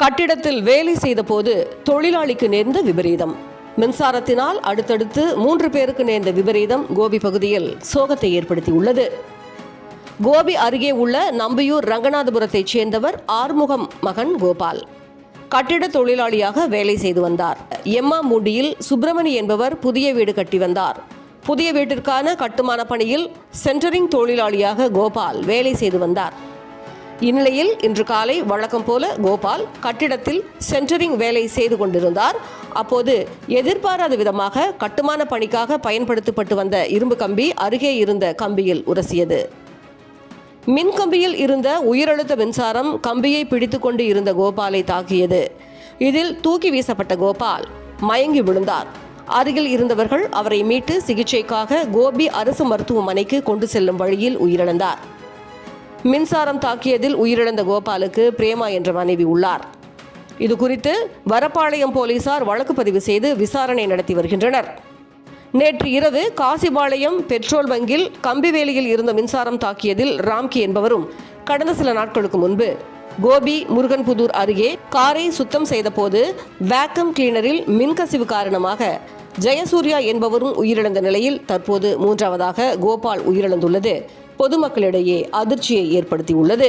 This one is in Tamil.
கட்டிடத்தில் வேலை செய்தபோது தொழிலாளிக்கு நேர்ந்த விபரீதம். மின்சாரத்தினால் அடுத்தடுத்து மூன்று பேருக்கு நேர்ந்த விபரீதம் கோபி பகுதியில் சோகத்தை ஏற்படுத்தியுள்ளது. கோபி அருகே உள்ள நம்பியூர் ரங்கநாதபுரத்தைச் சேர்ந்தவர் ஆறுமுகம் மகன் கோபால். கட்டிட தொழிலாளியாக வேலை செய்து வந்தார். எம்மா மூண்டியில் சுப்பிரமணி என்பவர் புதிய வீடு கட்டி வந்தார். புதிய வீட்டிற்கான கட்டுமான பணியில் சென்டரிங் தொழிலாளியாக கோபால் வேலை செய்து வந்தார். இந்நிலையில் இன்று காலை வழக்கம் போல கோபால் கட்டிடத்தில் சென்டரிங் வேலை செய்து கொண்டிருந்தார். அப்போது எதிர்பாராத விதமாக கட்டுமான பணிக்காக பயன்படுத்தப்பட்டு வந்த இரும்பு கம்பி அருகே இருந்த கம்பியில் உரசியது. மின்கம்பியில் இருந்த உயிரழுத்த மின்சாரம் கம்பியை பிடித்துக்கொண்டு இருந்த கோபாலை தாக்கியது. இதில் தூக்கி வீசப்பட்ட கோபால் மயங்கி விழுந்தார். அருகில் இருந்தவர்கள் அவரை மீட்டு சிகிச்சைக்காக கோபி அரசு மருத்துவமனைக்கு கொண்டு செல்லும் வழியில் உயிரிழந்தார். மின்சாரம் தாக்கியதில் உயிரிழந்த கோபாலுக்கு பிரேமா என்ற மனைவி உள்ளார். இது குறித்து வரப்பாளையம் போலீசார் வழக்கு பதிவு செய்து விசாரணை நடத்தி வருகின்றனர். நேற்று இரவு காசிபாளையம் பெட்ரோல் பங்கில் கம்பிவேலியில் இருந்த மின்சாரம் தாக்கியதில் ராம்கி என்பவரும் கடந்த சில நாட்களுக்கு முன்பு கோபி முருகன்புதூர் அருகே காரை சுத்தம் செய்தபோது வேக்கம் கிளீனரில் மின்கசிவு காரணமாக ஜெயசூர்யா என்பவரும் உயிரிழந்த நிலையில் தற்போது மூன்றாவதாக கோபால் உயிரிழந்துள்ளது. பொதுமக்களிடையே அதிர்ச்சியை ஏற்படுத்தியுள்ளது.